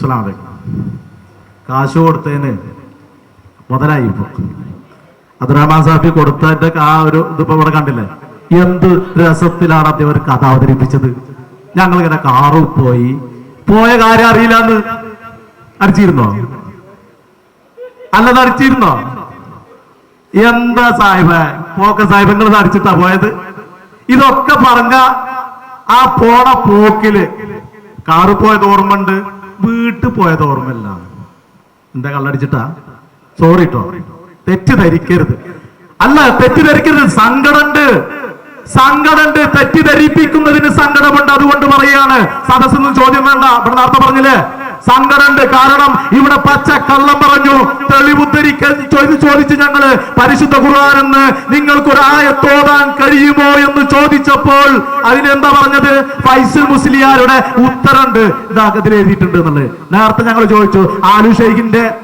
അലൈക്കും കാശ് കൊടുത്തതിന് മുതലായി ഇപ്പൊ അബ്ദുറഹ്മാൻ സാഫി കൊടുത്തതിന്റെ ആ ഒരു ഇതിപ്പോ ഇവിടെ കണ്ടില്ലേ? എന്ത് രസത്തിലാണ് അദ്ദേഹം ഒരു കഥ അവതരിപ്പിച്ചത്. ഞങ്ങൾ ഇങ്ങനെ കാറിൽ പോയി. പോയ കാര്യം അറിയില്ല എന്ന് അടിച്ചിരുന്നോ? അല്ലത് അടിച്ചിരുന്നോ? എന്താ സാഹിബ്? പോക്ക സാഹിബ് നിങ്ങൾ അടിച്ചിട്ടാ പോയത്? ഇതൊക്കെ പറഞ്ഞ ആ പോണ പോക്കിൽ കാറ് പോയത് ഓർമ്മയുണ്ട്. വീട്ടിൽ പോയത് ഓർമ്മയില്ല. എന്താ കള്ളടിച്ചിട്ടാ? സോറി കേട്ടോ തെറ്റിദ്ധരിക്കരുത്. അല്ല തെറ്റിദ്ധരിക്കരുത്. സങ്കടമുണ്ട് സങ്കടമുണ്ട് തെറ്റിദ്ധരിപ്പിക്കുന്നതിന് സങ്കടമുണ്ട്. അതുകൊണ്ട് പറയാണ് സദസ്സൊന്നും ചോദ്യം വേണ്ട. ഇവിടെ നേരത്തെ പറഞ്ഞില്ലേ? സങ്കടമുണ്ട് കാരണം ഇവിടെ പച്ച കള്ളം പറഞ്ഞു. തെളിവുദ്ധരി ചോദിച്ചു ഞങ്ങൾ പരിശുദ്ധ ഖുർആാനെന്ന് നിങ്ങൾക്കൊരു ആയത്തോടാൻ കഴിയുമോ എന്ന് ചോദിച്ചപ്പോൾ അതിനെന്താ പറഞ്ഞത്? ഫൈസൽ മുസ്ലിയാരുടെ ഉത്തരണ്ട് ഇതാ ഇതിൽ എഴുതിയിട്ടുണ്ട് എന്നുള്ളത്. നേരത്തെ ഞങ്ങൾ ചോദിച്ചു ആലു ഷെയ്ഖിന്റെ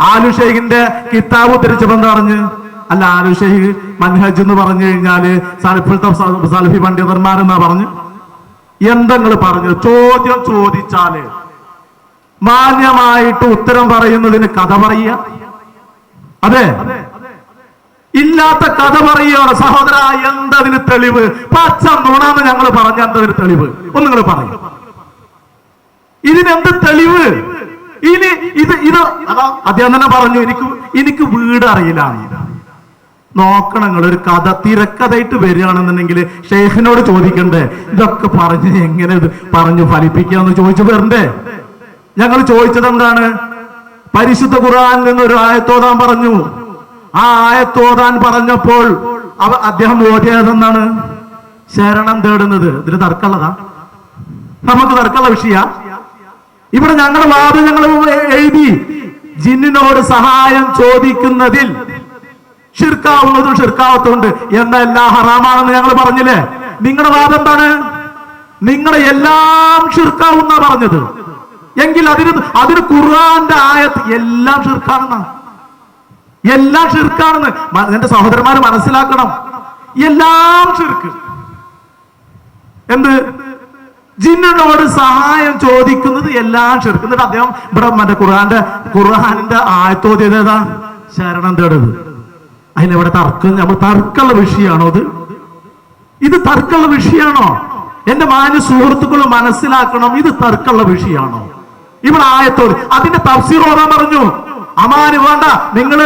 ആലു ഷെയ്ഖിന്റെ കിതാബ് ഉദ്ധരിച്ചപ്പോ എന്താ പറഞ്ഞു? അല്ല ആലു ഷെയ്ഖ് മൻഹജ് എന്ന് പറഞ്ഞു കഴിഞ്ഞാൽ സലഫിലത്തെ സ- സലഫി പണ്ഡിതന്മാരെന്നാ പറഞ്ഞു? എന്തെങ്കിലും പറഞ്ഞു? ചോദ്യം ചോദിച്ചാൽ മാന്യമായിട്ട് ഉത്തരം പറയുന്നതിന് കഥ പറയുക. അതെ? ഇല്ലാത്ത കഥ പറയുകയാണ് സഹോദര എന്തതിന് തെളിവ്? പച്ച നുണന്ന് ഞങ്ങൾ പറഞ്ഞ എന്തതിന് തെളിവ്? ഒന്ന് നിങ്ങൾ പറയും. ഇതിനെന്ത് തെളിവ്? ഇനി ഇത് ഇത് അദ്ദേഹം തന്നെ പറഞ്ഞു എനിക്ക് എനിക്ക് വീട് അറിയില്ല നോക്കണം നിങ്ങൾ ഒരു കഥ തിരക്കഥയായിട്ട് വരികയാണെന്നുണ്ടെങ്കിൽ ഷെയ്ഖിനോട് ചോദിക്കണ്ടേ? ഇതൊക്കെ പറഞ്ഞ് എങ്ങനെ ഇത് പറഞ്ഞു ഫലിപ്പിക്കാന്ന് ചോദിച്ചു വരണ്ടേ? ഞങ്ങൾ ചോദിച്ചത് എന്താണ് പരിശുദ്ധ ഖുർആനിൽ നിന്ന് ഒരു ആയത്തോതാൻ പറഞ്ഞു. ആ ആയത്തോതാൻ പറഞ്ഞപ്പോൾ അവ അദ്ദേഹം ഓതിയതെന്താണ്? ശരണം തേടുന്നത്. ഇതിന് തർക്കമുള്ളതാ. നമുക്ക് തർക്കമുള്ള വിഷയ ഇവിടെ ഞങ്ങളുടെ വാദം ഞങ്ങൾ എഴുതി ജിന്നിനോട് സഹായം ചോദിക്കുന്നതിൽ ഷിർക്കാവുന്നതും ഷിർക്കാവത്തുണ്ട് എന്ന ഹറാമാണെന്ന് ഞങ്ങൾ പറഞ്ഞില്ലേ? നിങ്ങളുടെ വാദം എന്താണ്? നിങ്ങളെ എല്ലാം ഷിർക്കാവുന്ന പറഞ്ഞത്. എങ്കിൽ അതിന് അതിന് ഖുർആന്റെ ആയത്ത് എല്ലാം ഷിർക്കാണെന്ന. എല്ലാം ഷിർക്കാണെന്ന്. എന്റെ സഹോദരന്മാര് മനസ്സിലാക്കണം. എല്ലാം ഷിർക്ക്. എന്ത്? ജിന്നിനോട് സഹായം ചോദിക്കുന്നത് എല്ലാം ഷിർക്ക്. എന്നിട്ട് അദ്ദേഹം ഇവിടെ മറ്റേ ഖുർആന്റെ ഖുർആാനിന്റെ ആയത്തോദ്യത് ഏതാ? ശരണം തേടത് അതിനെവിടെ തർക്കം നമ്മൾ തർക്കമുള്ള വിഷയമാണോ അത് ഇത് തർക്കമുള്ള വിഷയമാണോ? എന്റെ മാന്യ സുഹൃത്തുക്കൾ മനസ്സിലാക്കണം ഇത് തർക്കമുള്ള വിഷയമാണോ? ഇവിടെ ആയത്തോട് അതിന്റെ തഫ്സീർ ഓതാൻ പറഞ്ഞു. അമാന് വേണ്ട. നിങ്ങൾ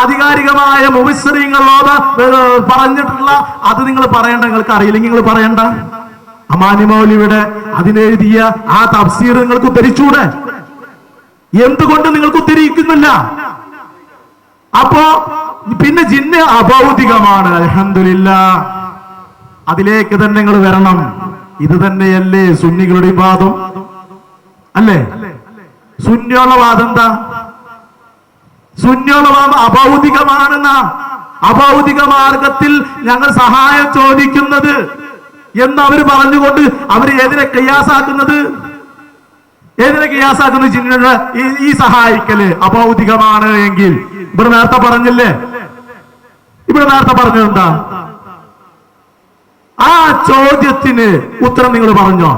ആധികാരികമായ മുവിസ്രീങ്ങളോട് പറഞ്ഞിട്ടുള്ള അത് നിങ്ങൾ പറയണ്ട. നിങ്ങൾക്ക് അറിയില്ലെങ്കിൽ നിങ്ങൾ പറയണ്ട. അമാനി മൗലിയുടെ അതിനെഴുതിയ ആ തഫ്സീർ നിങ്ങൾക്ക് ഉദ്ധരിച്ചൂടെ? എന്തുകൊണ്ട് നിങ്ങൾക്ക് ഉദ്ധരിക്കുന്നില്ല? അപ്പോ പിന്നെ ജിന്ന് അഭൗതികമാണ് അലഹമില്ല അതിലേക്ക് തന്നെ നിങ്ങൾ വരണം. ഇത് തന്നെയല്ലേ സുന്നികളുടെ വാദം അല്ലേ? ശൂന്യോള വാദം എന്താ? ശൂന്യോള വാദം അഭൗതികമാണെന്ന അഭൗതിക മാർഗത്തിൽ ഞങ്ങൾ സഹായം ചോദിക്കുന്നത് എന്ന് അവർ പറഞ്ഞുകൊണ്ട് അവർ ഏതിനെ കയ്യാസാക്കുന്നത്? ഏതിനെ കയ്യാസാക്കുന്ന ജിന്നിയുടെ ഈ സഹായിക്കൽ അഭൗതികമാണ് എങ്കിൽ. ഇവിടെ നേരത്തെ പറഞ്ഞില്ലേ? ഇവിടെ നേരത്തെ പറഞ്ഞത് എന്താ? ആ ചോദ്യത്തിന് ഉത്തരം നിങ്ങൾ പറഞ്ഞോ?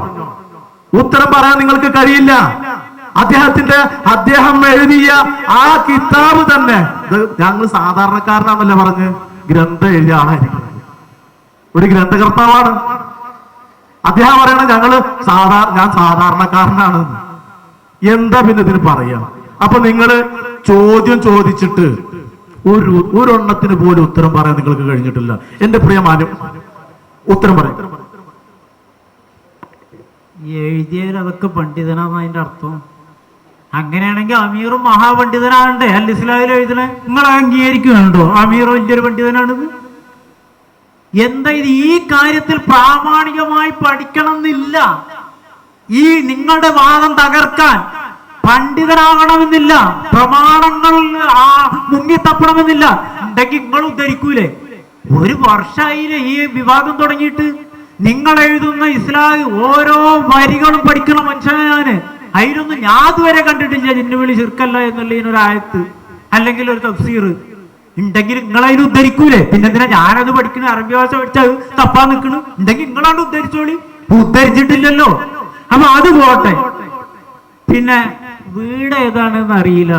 ഉത്തരം പറയാൻ നിങ്ങൾക്ക് കഴിയില്ല. അദ്ദേഹത്തിന്റെ അദ്ദേഹം എഴുതിയ ആ കിതാബ് തന്നെ. ഞങ്ങൾ സാധാരണക്കാരനാണല്ലേ പറഞ്ഞ് ഗ്രന്ഥ എഴുതിയ ഒരു ഗ്രന്ഥകർത്താവാണ്. അദ്ദേഹം പറയണം ഞങ്ങൾ സാധാരണ ഞാൻ സാധാരണക്കാരനാണ്. എന്താ പിന്നെ ഇതിന് പറയാ? അപ്പൊ നിങ്ങൾ ചോദ്യം ചോദിച്ചിട്ട് ഒരു ഒരെണ്ണത്തിന് പോലും ഉത്തരം പറയാൻ നിങ്ങൾക്ക് കഴിഞ്ഞിട്ടില്ല. എന്റെ പ്രിയ മാനം ഉത്തരം പറയും. അതൊക്കെ പണ്ഡിതനാന്ന് അതിന്റെ അർത്ഥം. അങ്ങനെയാണെങ്കിൽ അമീറും മഹാപണ്ഡിതനാണ്ട് അല്ല ഇസ്ലാമിൽ എഴുതണേ നിങ്ങൾ അംഗീകരിക്കുന്നുണ്ടോ? അമീർ വലിയൊരു പണ്ഡിതനാണിത്. എന്താ ഇത്? ഈ കാര്യത്തിൽ പ്രാമാണികമായി പഠിക്കണം എന്നില്ല ഈ നിങ്ങളുടെ വാദം തകർക്കാൻ പണ്ഡിതനാകണമെന്നില്ല. പ്രമാണങ്ങൾ ആ മുങ്ങിത്തപ്പണമെന്നില്ല ഉണ്ടെങ്കിൽ നിങ്ങൾ ഉദ്ധരിക്കൂലേ? ഒരു വർഷമായില്ലേ ഈ വിവാദം തുടങ്ങിയിട്ട്? നിങ്ങൾ എഴുതുന്ന ഇസ്ലാം ഓരോ വരികളും പഠിക്കുന്ന മനുഷ്യനെ ഞാൻ. അതിനൊന്നും ഞാൻ അതുവരെ കണ്ടിട്ടില്ല. ജിന്നുവിളി ചെറുക്കല്ല എന്നുള്ള ഇതിനൊരു ആയത്ത്. അല്ലെങ്കിൽ ഒരു തഫ്സീർ. ഉണ്ടെങ്കിൽ നിങ്ങൾ അതിന് ഉദ്ധരിക്കൂലേ. പിന്നെ എന്തിനാ ഞാനത് പഠിക്കുന്ന അറബി ഭാഷ പഠിച്ചാൽ തപ്പാൻ നിൽക്കണു ഉണ്ടെങ്കിൽ നിങ്ങളാണ് ഉദ്ധരിച്ചോളി. ഉദ്ധരിച്ചിട്ടില്ലല്ലോ. അപ്പൊ അത് പോട്ടെ. പിന്നെ വീട് ഏതാണെന്ന് അറിയില്ല.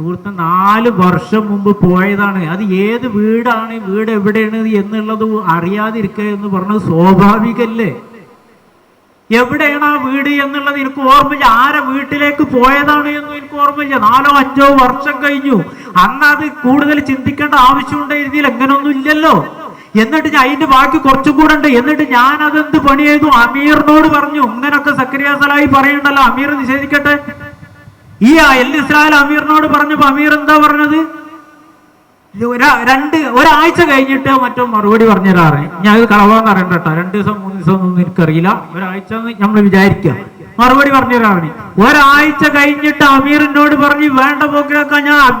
സുഹൃത്ത് നാല് വർഷം മുമ്പ് പോയതാണ്. അത് ഏത് വീടാണ് വീട് എവിടെയാണ് എന്നുള്ളത് അറിയാതിരിക്കുക എന്ന് പറഞ്ഞത് സ്വാഭാവികല്ലേ? എവിടെയാണ് ആ വീട് എന്നുള്ളത് എനിക്ക് ഓർമ്മയില്ല. ആരെ വീട്ടിലേക്ക് പോയതാണ് എന്നും എനിക്ക് ഓർമ്മയില്ല. നാലോ അഞ്ചോ വർഷം കഴിഞ്ഞു. അന്ന് അത് കൂടുതൽ ചിന്തിക്കേണ്ട ആവശ്യമുണ്ടായിരുന്നില്ല അങ്ങനൊന്നും ഇല്ലല്ലോ. എന്നിട്ട് ഞാൻ അതിന്റെ ബാക്കി കുറച്ചും കൂടെ ഉണ്ട്. എന്നിട്ട് ഞാൻ അതെന്ത് പണി ചെയ്തു? അമീറിനോട് പറഞ്ഞു. ഇങ്ങനൊക്കെ സക്രിയ സലായി പറയണ്ടല്ലോ. അമീർ നിഷേധിക്കട്ടെ. ഈ എൽ ഇസ്രായേൽ അമീറിനോട് പറഞ്ഞപ്പോ അമീർ എന്താ പറഞ്ഞത്? രണ്ട് ഒരാഴ്ച കഴിഞ്ഞിട്ട് മറ്റോ മറുപടി പറഞ്ഞുതരാറ് ഞാൻ അത് കളവാന്ന് അറിയണ്ട കേട്ടോ രണ്ട് ദിവസം മൂന്ന് ദിവസം ഒന്നും എനിക്കറിയില്ല. ഒരാഴ്ച നമ്മൾ വിചാരിക്കുക മറുപടി പറഞ്ഞുതരാണ് ഒരാഴ്ച കഴിഞ്ഞിട്ട് അമീറിനോട് പറഞ്ഞു വേണ്ട പോക്കിലൊക്കെ ഞാൻ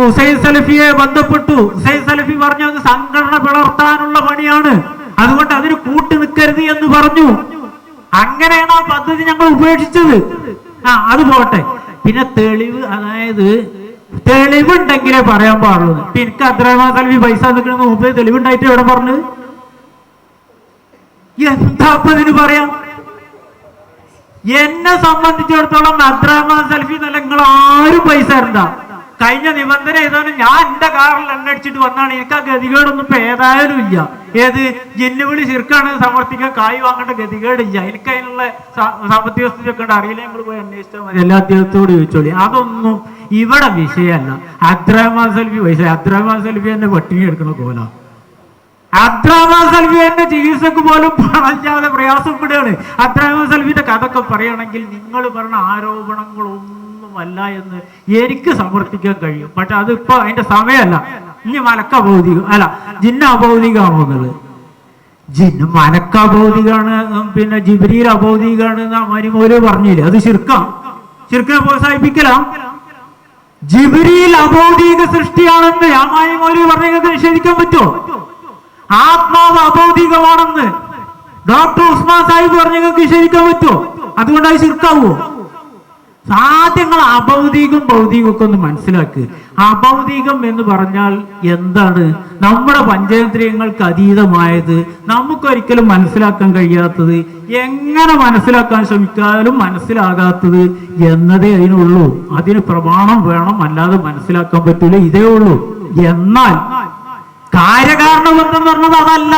ഹുസൈൻ സലഫിയെ ബന്ധപ്പെട്ടു. ഹുസൈൻ സലഫി പറഞ്ഞു അത് സംഘടന പിളർത്താനുള്ള പണിയാണ്. അതുകൊണ്ട് അതിന് കൂട്ടി നിൽക്കരുത് എന്ന് പറഞ്ഞു. അങ്ങനെയാണ് ആ പദ്ധതി ഞങ്ങൾ ഉപേക്ഷിച്ചത്? ആ അത് പോട്ടെ. പിന്നെ തെളിവ് അതായത് തെളിവുണ്ടെങ്കിലേ പറയാൻ പാടുള്ളൂ. എനിക്ക് അബ്ദുറഹ്മാൻ സൽവി പൈസ നിൽക്കണമെന്ന് മുമ്പ് തെളിവുണ്ടായിട്ട് എവിടെ പറഞ്ഞു? എന്താ ഇതിന് പറയാം? എന്നെ സംബന്ധിച്ചിടത്തോളം അബ്ദുറഹ്മാൻ സൽഫി നല്ല നിങ്ങൾ ആരും പൈസ തരണ്ട. കഴിഞ്ഞ നിബന്ധന ഏതാണ് ഞാൻ എന്റെ കാറിൽ എണ്ണ അടിച്ചിട്ട് വന്നാണ്. എനിക്ക് ആ ഗതികേടൊന്നും ഇപ്പൊ ഏതായാലും ഇല്ല. ഏത് ജിന്നുവിളി ശിർക്കാണ് സമർത്ഥിക്കാൻ കായ് വാങ്ങേണ്ട ഗതികേടില്ല. എനിക്ക് അതിനുള്ള സാമ്പത്തിക സ്ഥിതി ഉണ്ട്. അറിയില്ല നമ്മൾ പോയി അന്വേഷിച്ചാൽ മതി. എല്ലാ അദ്ദേഹത്തോട് ചോദിച്ചോളി. അതൊന്നും ഇവിടെ വിഷയമല്ല. അദ്രഹമാൻ സെൽഫി പൈസ അദ്രഹമാൻ സെൽഫി എന്നെ പട്ടിണി എടുക്കണ കോല. അദ്രഹമാൻ സെൽഫി എന്റെ ചികിത്സക്ക് പോലും പണല്ലാതെ പ്രയാസപ്പെടുകയാണ്. അദ്രഹമാൻ സെൽഫിന്റെ കഥ ഒക്കെ പറയുകയാണെങ്കിൽ നിങ്ങൾ പറഞ്ഞ ആരോപണങ്ങളൊന്നുമല്ല എന്ന് എനിക്ക് സമർത്ഥിക്കാൻ കഴിയും. പക്ഷെ അതിപ്പോ അതിന്റെ സമയമല്ല. ഇനി മലക്ക ഭൗതികം അല്ല ജിന്ന അഭൗതികമാണോ എന്നുള്ളത് ജിന്ന് മലക്ക അഭൗതികാണ് ഉം, പിന്നെ ജിബ്രീൽ അഭൗതികാണ് എന്ന് മരിമോൽ പറഞ്ഞില്ലേ? അത് ശിർക്കാം. ശിർക്കിനെ പ്രോത്സാഹിപ്പിക്കലാം. ജിബ്രീൽ അഭൗതിക സൃഷ്ടിയാണെന്ന് യാമായി മോലി പറഞ്ഞത് നിഷേധിക്കാൻ പറ്റുമോ? ആത്മാവ് അഭൗതികമാണെന്ന് ഡോക്ടർ ഉസ്മാൻ സാഹിബ് പറഞ്ഞങ്ങൾക്ക് നിഷേധിക്കാൻ പറ്റുമോ? അതുകൊണ്ട് അത് സാധ്യങ്ങൾ അഭൗതികം ഭൗതികം ഒക്കെ ഒന്ന് മനസ്സിലാക്കുക അഭൗതികം എന്ന് പറഞ്ഞാൽ എന്താണ്? നമ്മുടെ പഞ്ചേന്ദ്രിയങ്ങൾക്ക് അതീതമായത് നമുക്കൊരിക്കലും മനസ്സിലാക്കാൻ കഴിയാത്തത് എങ്ങനെ മനസ്സിലാക്കാൻ ശ്രമിച്ചാലും മനസ്സിലാകാത്തത് എന്നതേ അതിനുള്ളൂ. അതിന് പ്രമാണം വേണം അല്ലാതെ മനസ്സിലാക്കാൻ പറ്റൂല. ഇതേ ഉള്ളൂ. എന്നാൽ കാര്യകാരണ ബന്ധം പറഞ്ഞത് അതല്ല.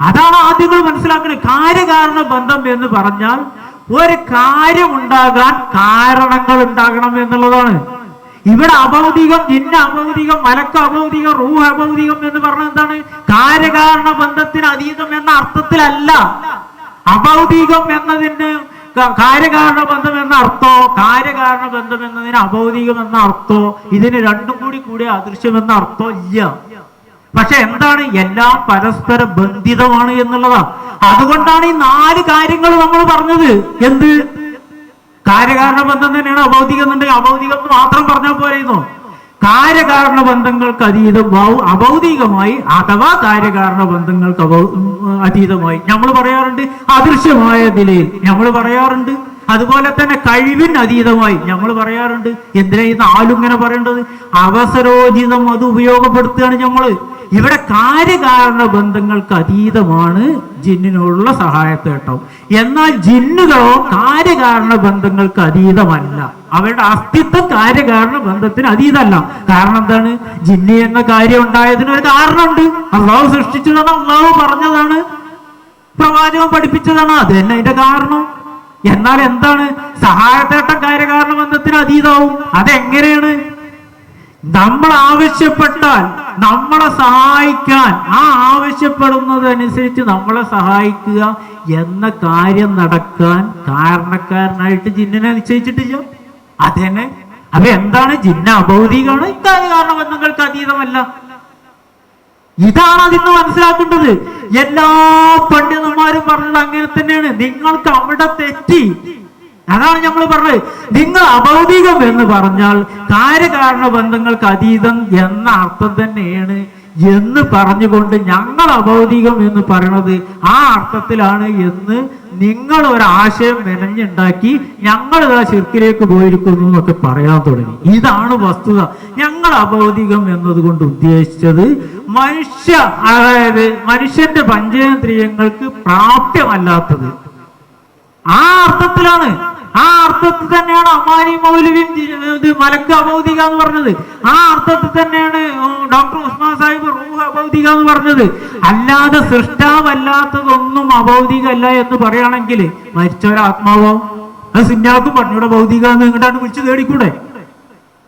അതാണ് ആദ്യങ്ങൾ മനസ്സിലാക്കുന്നത് കാര്യകാരണ ബന്ധം എന്ന് പറഞ്ഞാൽ ഒരു കാര്യം ഉണ്ടാകാൻ കാരണങ്ങൾ ഉണ്ടാകണം എന്നുള്ളതാണ്. ഇവിടെ അഭൗതികം ജിന്ന അഭൗതികം മലക്ക അഭൗതികം റൂഹ് അഭൗതികം എന്ന് പറഞ്ഞാൽ എന്താണ്? കാര്യകാരണ ബന്ധത്തിന് അതീതം എന്ന അർത്ഥത്തിലല്ല. അഭൗതികം എന്നതിന് കാര്യകാരണ ബന്ധം എന്ന അർത്ഥോ കാര്യകാരണ ബന്ധം എന്നതിന് അഭൗതികം എന്ന അർത്ഥോ ഇതിന് രണ്ടും കൂടി കൂടി അദൃശ്യം എന്ന അർത്ഥോ ഇല്ല. പക്ഷെ എന്താണ്? എല്ലാം പരസ്പര ബന്ധിതമാണ് എന്നുള്ളതാ അതുകൊണ്ടാണ് ഈ നാല് കാര്യങ്ങൾ നമ്മൾ പറഞ്ഞത്. എന്ത്? കാര്യകാരണ ബന്ധം തന്നെയാണ് അഭൗതികം എന്നുണ്ടെങ്കിൽ അഭൗതികം എന്ന് മാത്രം പറഞ്ഞാൽ പോരായിരുന്നു കാര്യകാരണ ബന്ധങ്ങൾക്ക് അതീതം അഭൗതികമായി അഥവാ കാര്യകാരണ ബന്ധങ്ങൾക്ക് അതീതമായി. നമ്മൾ പറയാറുണ്ട് അദൃശ്യമായ നിലയിൽ. നമ്മൾ പറയാറുണ്ട് അതുപോലെ തന്നെ കഴിവിന് അതീതമായി. നമ്മൾ പറയാറുണ്ട് എന്തിനാ ഈ നാലുങ്ങനെ പറയേണ്ടത്? അവസരോചിതം അത് ഉപയോഗപ്പെടുത്തുകയാണ് നമ്മൾ ഇവിടെ കാര്യകാരണ ബന്ധങ്ങൾക്ക് അതീതമാണ് ജിന്നിനോടുള്ള സഹായത്തേട്ടം. എന്നാൽ ജിന്നുകളോ കാര്യകാരണ ബന്ധങ്ങൾക്ക് അതീതമല്ല. അവരുടെ അസ്തിത്വം കാര്യകാരണ ബന്ധത്തിന് അതീതമല്ല. കാരണം എന്താണ്? ജിന്നി എന്ന കാര്യം ഉണ്ടായതിന് ഒരു കാരണമുണ്ട് അള്ളാഹു സൃഷ്ടിച്ചതാണ് അള്ളാഹു പറഞ്ഞതാണ് പ്രവാചകം പഠിപ്പിച്ചതാണ്. അത് തന്നെ അതിന്റെ കാരണം. എന്നാൽ എന്താണ്? സഹായത്തേട്ടം കാര്യകാരണ ബന്ധത്തിന് അതീതാവും അതെങ്ങനെയാണ്? നമ്മൾ ആവശ്യപ്പെട്ടാൽ നമ്മളെ സഹായിക്കാൻ ആ ആവശ്യപ്പെടുന്നതനുസരിച്ച് നമ്മളെ സഹായിക്കുക എന്ന കാര്യം നടക്കാൻ കാരണക്കാരനായിട്ട് ജിന്നിനെ നിശ്ചയിച്ചിട്ടില്ല. അതന്നെ? അപ്പൊ എന്താണ് ജിന്ന അഭൗതികമാണ്? ഇക്കാര്യ കാരണ ബന്ധങ്ങൾക്ക് അതീതമല്ല. ഇതാണ് അതിന്ന് മനസ്സിലാക്കേണ്ടത്. എല്ലാ പണ്ഡിതന്മാരും പറഞ്ഞത് അങ്ങനെ തന്നെയാണ്. നിങ്ങൾക്ക് അവിടെ തെറ്റി. അതാണ് നമ്മൾ പറഞ്ഞത്. നിങ്ങൾ അഭൗതികം എന്ന് പറഞ്ഞാൽ കാര്യകാരണ ബന്ധങ്ങൾക്ക് അതീതം എന്ന അർത്ഥം തന്നെയാണ് എന്ന് പറഞ്ഞുകൊണ്ട് ഞങ്ങൾ അഭൗതികം എന്ന് പറയണത് ആ അർത്ഥത്തിലാണ് എന്ന് നിങ്ങൾ ഒരാശയം മെനഞ്ഞുണ്ടാക്കി ഞങ്ങൾ ആ ശിർക്കിലേക്ക് പോയിരിക്കുന്നു എന്നൊക്കെ പറയാൻ തുടങ്ങി. ഇതാണ് വസ്തുത. ഞങ്ങൾ അഭൗതികം എന്നതുകൊണ്ട് ഉദ്ദേശിച്ചത് മനുഷ്യ അതായത് മനുഷ്യന്റെ പഞ്ചേന്ദ്രിയങ്ങൾക്ക് പ്രാപ്യമല്ലാത്തത്. ആ അർത്ഥത്തിലാണ്. അർത്ഥത്തിൽ തന്നെയാണ് അമ്മാനി മൗലവി ഇത് മലക്ക് അബൗദിക എന്ന് പറഞ്ഞത്. ആ അർത്ഥത്തിൽ തന്നെയാണ് ഡോക്ടർ ഉസ്മാൻ സാഹിബ് റൂഹ് അബൗദിക എന്ന് പറഞ്ഞത്. അല്ലാതെ സൃഷ്ടാവല്ലാത്തതൊന്നും അബൗദികല്ല എന്ന് പറയുകയാണെങ്കിൽ മരിച്ചവരാത്മാവോ അത് സിന്നാക്കും പറഞ്ഞൂടെ ഭൗതിക എന്ന് വിളിച്ചു തേടിക്കൂടെ?